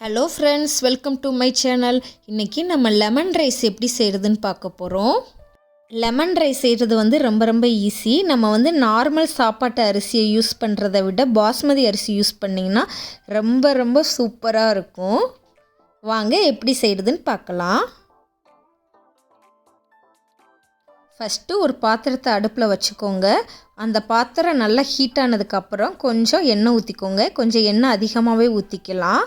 Hello friends welcome to my channel இன்றைக்கி நம்ம lemon rice எப்படி செய்கிறதுன்னு பார்க்க போகிறோம் லெமன் ரைஸ் செய்கிறது வந்து ரொம்ப ரொம்ப ஈஸி நம்ம வந்து நார்மல் சாப்பாட்டு அரிசியை யூஸ் பண்ணுறத விட பாஸ்மதி அரிசி யூஸ் பண்ணிங்கன்னா ரொம்ப ரொம்ப சூப்பராக இருக்கும். வாங்க எப்படி செய்கிறதுன்னு பார்க்கலாம். ஃபஸ்ட்டு ஒரு பாத்திரத்தை அடுப்பில் வச்சுக்கோங்க. அந்த பாத்திரம் நல்லா ஹீட் ஆனதுக்கப்புறம் கொஞ்சம் எண்ணெய் ஊற்றிக்கோங்க கொஞ்சம் எண்ணெய் அதிகமாகவே ஊற்றிக்கலாம்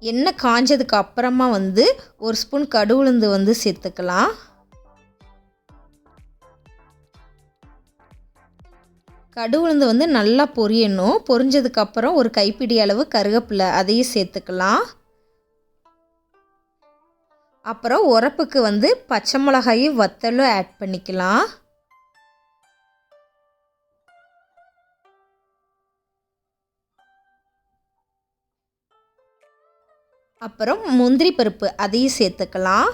எண்ணெய் காஞ்சதுக்கு அப்புறமா வந்து ஒரு ஸ்பூன் கடுகுளுந்து வந்து சேர்த்துக்கலாம். கடுகுளுந்து வந்து நல்லா பொரியணும். பொரிஞ்சதுக்கப்புறம் ஒரு கைப்பிடி அளவு கருவேப்பிலை அதையும் சேர்த்துக்கலாம். அப்புறம் உரப்புக்கு வந்து பச்சை மிளகாயும் வத்தலும் ஆட் பண்ணிக்கலாம். அப்புறம் முந்திரி பருப்பு அதையும் சேர்த்துக்கலாம்.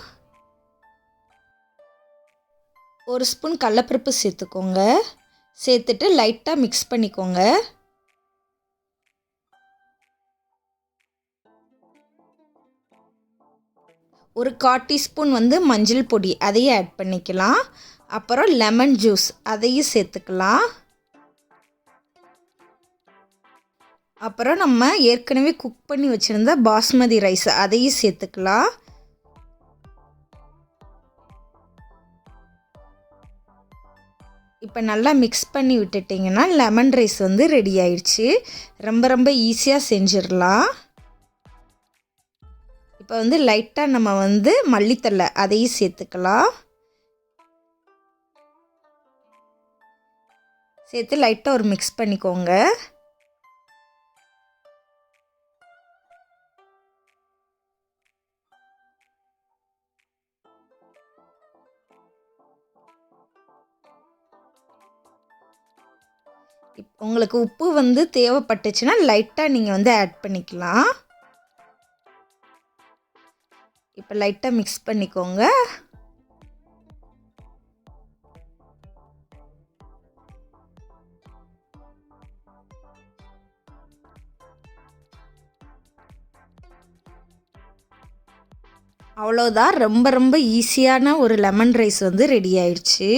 ஒரு ஸ்பூன் கடலப்பருப்பு சேர்த்துக்கோங்க. சேர்த்துட்டு லைட்டாக மிக்ஸ் பண்ணிக்கோங்க. ஒரு கால் டீஸ்பூன் வந்து மஞ்சள் பொடி அதையும் ஆட் பண்ணிக்கலாம். அப்புறம் லெமன் ஜூஸ் அதையும் சேர்த்துக்கலாம். அப்புறம் நம்ம ஏற்கனவே குக் பண்ணி வச்சுருந்த பாஸ்மதி ரைஸ் அதையும் சேர்த்துக்கலாம். இப்போ நல்லா மிக்ஸ் பண்ணி விட்டுட்டிங்கன்னா லெமன் ரைஸ் வந்து ரெடி ஆயிடுச்சு. ரொம்ப ரொம்ப ஈஸியாக செஞ்சிடலாம். இப்போ வந்து லைட்டாக நம்ம வந்து மல்லித்தலை அதையும் சேர்த்துக்கலாம். சேர்த்து லைட்டாக ஒரு மிக்ஸ் பண்ணிக்கோங்க. உங்களுக்கு உப்பு வந்து தேவைப்பட்டுச்சுன்னா லைட்டாக நீங்கள் வந்து ஆட் பண்ணிக்கலாம். இப்போ லைட்டாக மிக்ஸ் பண்ணிக்கோங்க. அவ்வளோதான் ரொம்ப ரொம்ப ஈஸியான ஒரு லெமன் ரைஸ் வந்து ரெடி ஆயிடுச்சு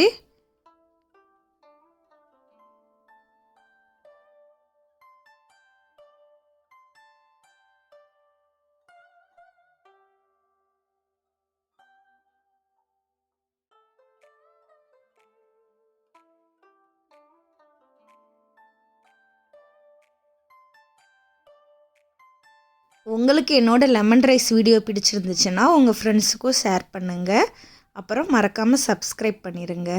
உங்களுக்கு என்னோடய லெமன் ரைஸ் வீடியோ பிடிச்சிருந்துச்சுன்னா உங்கள் ஃப்ரெண்ட்ஸுக்கும் ஷேர் பண்ணுங்கள் அப்புறம் மறக்காமல் சப்ஸ்கிரைப் பண்ணிடுங்க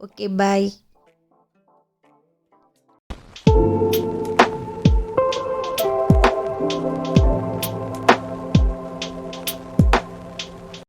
ஓகே பாய் thank you